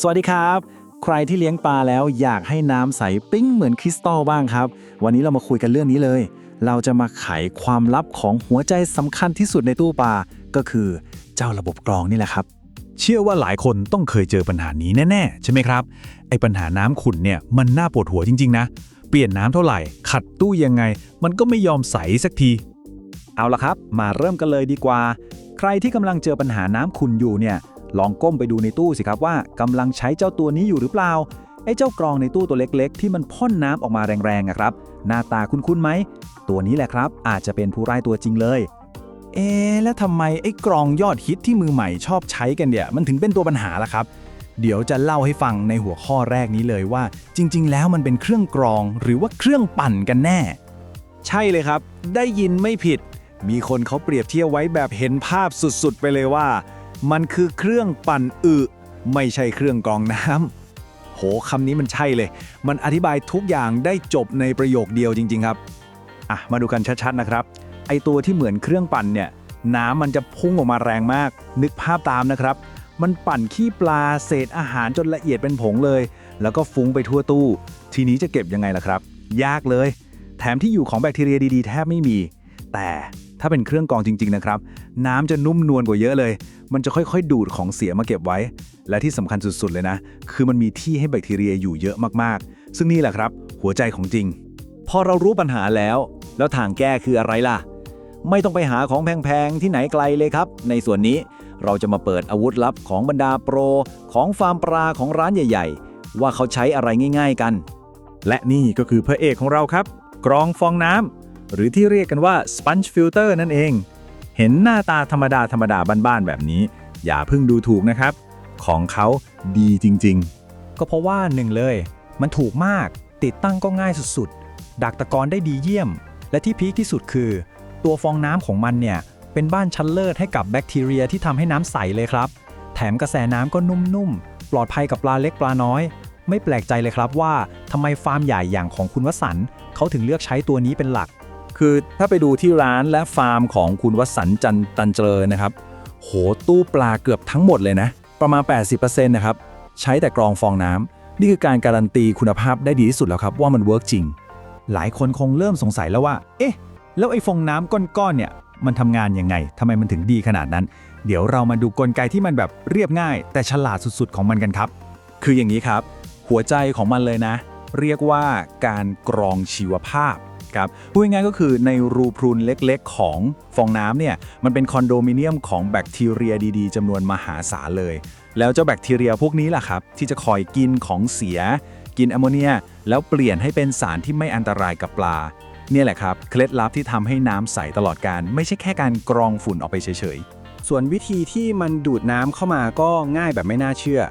สวัสดีครับ ใครที่เลี้ยงปลาแล้วอยากให้น้ำใสปิ้งเหมือนคริสตัลบ้างครับ วันนี้เรามาคุยกันเรื่องนี้เลย เราจะมาไขความลับของหัวใจสำคัญที่สุดในตู้ปลาก็คือเจ้าระบบกรองนี่แหละครับ เชื่อว่าหลายคนต้องเคยเจอปัญหานี้แน่ ๆ ใช่ไหมครับ ไอ้ปัญหาน้ำขุ่นเนี่ยมันน่าปวดหัวจริง ๆ นะ เปลี่ยนน้ำเท่าไหร่ ขัดตู้ยังไง มันก็ไม่ยอมใสสักที เอาละครับ มาเริ่มกันเลยดีกว่า ใครที่กำลังเจอปัญหาน้ำขุ่นอยู่เนี่ย ลองก้มไปดูในตู้สิครับว่ากำลังใช้เจ้าตัวนี้อยู่หรือเปล่าไอ้เจ้ากรองในตู้ตัวเล็กๆ ที่มันพ่นน้ำออกมาแรงๆอะครับ หน้าตาคุ้นๆไหม ตัวนี้แหละครับ อาจจะเป็นผู้ร้ายตัวจริงเลย เอ๊แล้วทำไมไอ้กรองยอดฮิตที่มือใหม่ชอบใช้กันเนี่ยมันถึงเป็นตัวปัญหาล่ะครับ เดี๋ยวจะเล่าให้ฟังในหัวข้อแรกนี้เลยว่า จริง ๆ แล้วมันเป็นเครื่องกรองหรือว่าเครื่องปั่นกันแน่ ใช่เลยครับ ได้ยินไม่ผิด มีคนเขาเปรียบเทียบไว้แบบเห็นภาพสุดๆ ไปเลยว่า มันคือเครื่องปั่นอึไม่ใช่เครื่องกรองน้ำโหคำนี้มันใช่เลย มันอธิบายทุกอย่างได้จบในประโยคเดียวจริง ๆ ครับอะมาดูกันชัดๆนะครับ ไอตัวที่เหมือนเครื่องปั่นเนี่ยน้ำมันจะพุ่งออกมาแรงมาก นึกภาพตามนะครับ มันปั่นขี้ปลาเศษอาหารจนละเอียดเป็นผงเลย แล้วก็ฟุ้งไปทั่วตู้ ทีนี้จะเก็บยังไงล่ะครับ ยากเลย แถมที่อยู่ของแบคทีเรียดีๆ แทบไม่มี แต่ ถ้าเป็นเครื่องกรองจริง ๆ นะครับ น้ำจะนุ่มนวลกว่าเยอะเลย มันจะค่อยๆ ดูดของเสียมาเก็บไว้ และที่สำคัญสุดๆ เลยนะ คือมันมีที่ให้แบคทีเรียอยู่เยอะมากๆ ซึ่งนี่แหละครับ หัวใจของจริง พอเรารู้ปัญหาแล้ว แล้วทางแก้คืออะไรล่ะ ไม่ต้องไปหาของแพงๆ ที่ไหนไกลเลยครับ ในส่วนนี้เราจะมาเปิดอาวุธลับของบรรดาโปร ของฟาร์มปลาของร้านใหญ่ ๆ ว่าเขาใช้อะไรง่าย ๆ กัน และนี่ก็คือพระเอกของเราครับ กรองฟองน้ำ หรือที่เรียกกันว่า sponge filter นั่นเอง เห็นหน้าตาธรรมดาธรรมดาบ้านๆแบบนี้ อย่าเพิ่งดูถูกนะครับ ของเขาดีจริงๆ ก็เพราะว่าหนึ่งเลย มันถูกมาก ติดตั้งก็ง่ายสุดๆ ดักตะกอนได้ดีเยี่ยม และที่พีคที่สุดคือ ตัวฟองน้ำของมันเนี่ย เป็นบ้านชั้นเลิศให้กับแบคทีเรียที่ทำให้น้ำใสเลยครับ แถมกระแสน้ำก็นุ่มๆ ปลอดภัยกับปลาเล็กปลาน้อยไม่แปลกใจเลยครับว่าทำไมฟาร์มใหญ่อย่างของคุณวสันเขาถึงเลือกใช้ตัวนี้เป็นหลัก คือถ้าไปดูที่ร้านและฟาร์มของคุณวสันจันตันเจริญนะครับ โหตู้ปลาเกือบทั้งหมดเลยนะ ประมาณ 80%นะครับใช้แต่กรองฟองน้ำนี่คือการการันตีคุณภาพได้ดีที่สุดแล้วครับว่ามันเวิร์กจริง หลายคนคงเริ่มสงสัยแล้วว่า เอ๊ะ แล้วไอ้ฟองน้ำก้อนๆเนี่ย มันทำงานยังไงทำไมมันถึงดีขนาดนั้น เดี๋ยวเรามาดูกลไกที่มันแบบเรียบง่าย แต่ฉลาดสุดๆของมันกันครับ คืออย่างนี้ครับ หัวใจของมันเลยนะ เรียกว่าการกรองชีวภาพ ครับพูดง่ายๆก็คือในรูพรุนเล็กๆ ของฟองน้ำเนี่ยมันเป็นคอนโดมิเนียมของแบคทีเรียดีๆจำนวนมหาศาลเลย แล้วเจ้าแบคทีเรียพวกนี้แหละครับ ที่จะคอยกินของเสีย กินแอมโมเนีย แล้วเปลี่ยนให้เป็นสารที่ไม่อันตรายกับปลาเนี่ยแหละครับ เคล็ดลับที่ทำให้น้ำใสตลอดการ ไม่ใช่แค่การกรองฝุ่นออกไปเฉยๆ ส่วนวิธีที่มันดูดน้ำเข้ามาก็ง่ายแบบไม่น่าเชื่อ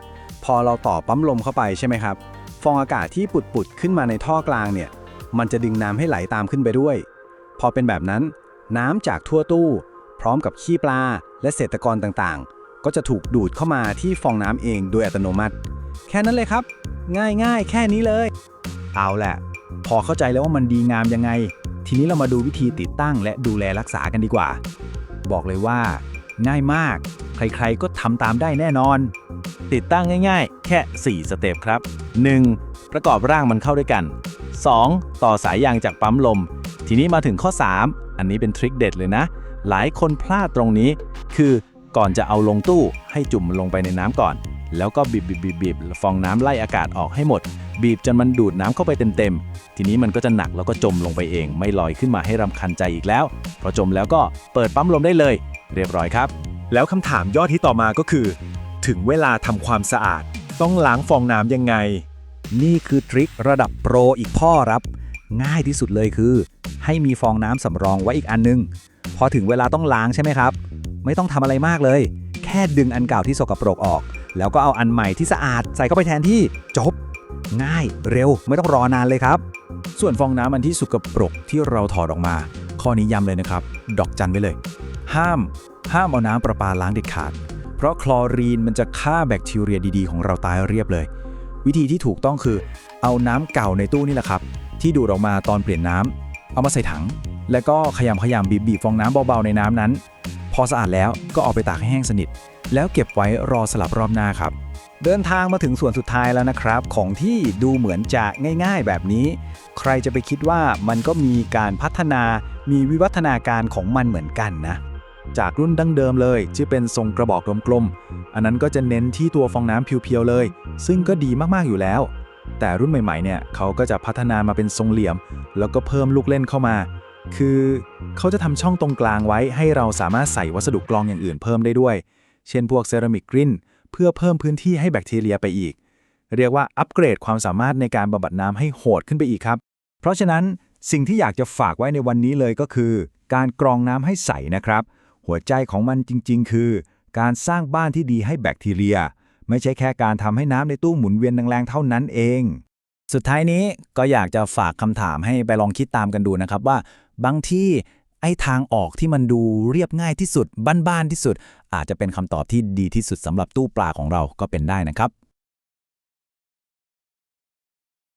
พอเราต่อปั๊มลมเข้าไปใช่ไหมครับ ฟองอากาศที่ปุดๆขึ้นมาในท่อกลางเนี่ย มันจะดึงน้ำให้ไหลตามขึ้นไปด้วย พอเป็นแบบนั้น น้ำจากทั่วตู้ พร้อมกับขี้ปลาและเศษตะกอนต่างๆ ก็จะถูกดูดเข้ามาที่ฟองน้ำเองโดยอัตโนมัติ แค่นั้นเลยครับ ง่ายๆ แค่นี้เลย เอาแหละ พอเข้าใจแล้วว่ามันดีงามยังไง ทีนี้เรามาดูวิธีติดตั้งและดูแลรักษากันดีกว่า บอกเลยว่า ง่ายมาก ใครๆก็ทำตามได้แน่นอน ติดตั้งง่าย ๆ แค่ 4 สเต็ปครับ 1. ประกอบร่างมันเข้าด้วยกัน 2. ต่อสายยางจากปั๊มลม ทีนี้มาถึงข้อ 3 อันนี้เป็นทริคเด็ดเลยนะ หลายคนพลาดตรงนี้ คือก่อนจะเอาลงตู้ให้จุ่มลงไปในน้ำก่อน แล้วก็บีบบีบบีบบบฟองน้ำไล่อากาศออกให้หมด บีบจนมันดูดน้ำเข้าไปเต็มๆ ทีนี้มันก็จะหนักแล้วก็จมลงไปเอง ไม่ลอยขึ้นมาให้รำคันใจอีกแล้วพอจมแล้วก็เปิดปั๊มลมได้เลย เรียบร้อยครับ แล้วคำถามยอดที่ต่อมาก็คือ ถึงเวลาทำความสะอาด ต้องล้างฟองน้ำยังไง นี่คือทริคระดับโปรอีกพ่อรับ ง่ายที่สุดเลยคือ ให้มีฟองน้ำสำรองไว้อีกอันนึง พอถึงเวลาต้องล้างใช่ไหมครับ ไม่ต้องทำอะไรมากเลย แค่ดึงอันเก่าที่สกปรกออก แล้วก็เอาอันใหม่ที่สะอาดใส่เข้าไปแทนที่จบ ง่ายเร็วไม่ต้องรอนานเลยครับ ส่วนฟองน้ำอันที่สกปรกที่เราถอดออกมา ข้อนี้ย้ำเลยนะครับ ดอกจันไว้เลย ห้าม ห้ามเอาน้ำประปาล้างเด็ดขาด เพราะคลอรีนมันจะฆ่าแบคทีเรียดีๆ ของเราตายเรียบเลย วิธีที่ถูกต้องคือเอาน้ำเก่าในตู้นี่แหละครับ ที่ดูดออกมาตอนเปลี่ยนน้ำเอามาใส่ถัง แล้วก็ขยำขยำบีบบีบฟองน้ำเบาๆในน้ำนั้น พอสะอาดแล้วก็เอาไปตากให้แห้งสนิท แล้วเก็บไว้รอสลับรอบหน้าครับ เดินทางมาถึงส่วนสุดท้ายแล้วนะครับ ของที่ดูเหมือนจะง่าย ๆ แบบนี้ ใครจะไปคิดว่ามันก็มีการพัฒนามีวิวัฒนาการของมันเหมือนกันนะ จากรุ่นดั้งเดิมเลยที่เป็นทรงกระบอกกลมๆอันนั้นก็จะเน้นที่ตัวฟองน้ำเพียวๆเลย ซึ่งก็ดีมากๆอยู่แล้ว แต่รุ่นใหม่ๆเนี่ยเขาก็จะพัฒนามาเป็นทรงเหลี่ยม แล้วก็เพิ่มลูกเล่นเข้ามา คือเขาจะทำช่องตรงกลางไว้ให้เราสามารถใส่วัสดุกรองอย่างอื่นเพิ่มได้ด้วย เช่นพวกเซรามิกกรินเพื่อเพิ่มพื้นที่ให้แบคทีเรียไปอีก เรียกว่าอัปเกรดความสามารถในการบำบัดน้ำให้โหดขึ้นไปอีกครับ เพราะฉะนั้นสิ่งที่อยากจะฝากไว้ในวันนี้เลยก็คือ การกรองน้ำให้ใสนะครับ หัวใจของมันจริง ๆ คือ การสร้างบ้านที่ดีให้แบคทีเรีย ไม่ใช่แค่การทำให้น้ำในตู้หมุนเวียนแรงๆเท่านั้นเอง สุดท้ายนี้ก็อยากจะฝากคำถามให้ไปลองคิดตามกันดูนะครับว่า บางที่ไอ้ทางออกที่มันดูเรียบง่ายที่สุดบ้านๆที่สุด อาจจะเป็นคำตอบที่ดีที่สุดสำหรับตู้ปลาของเราก็เป็นได้นะครับ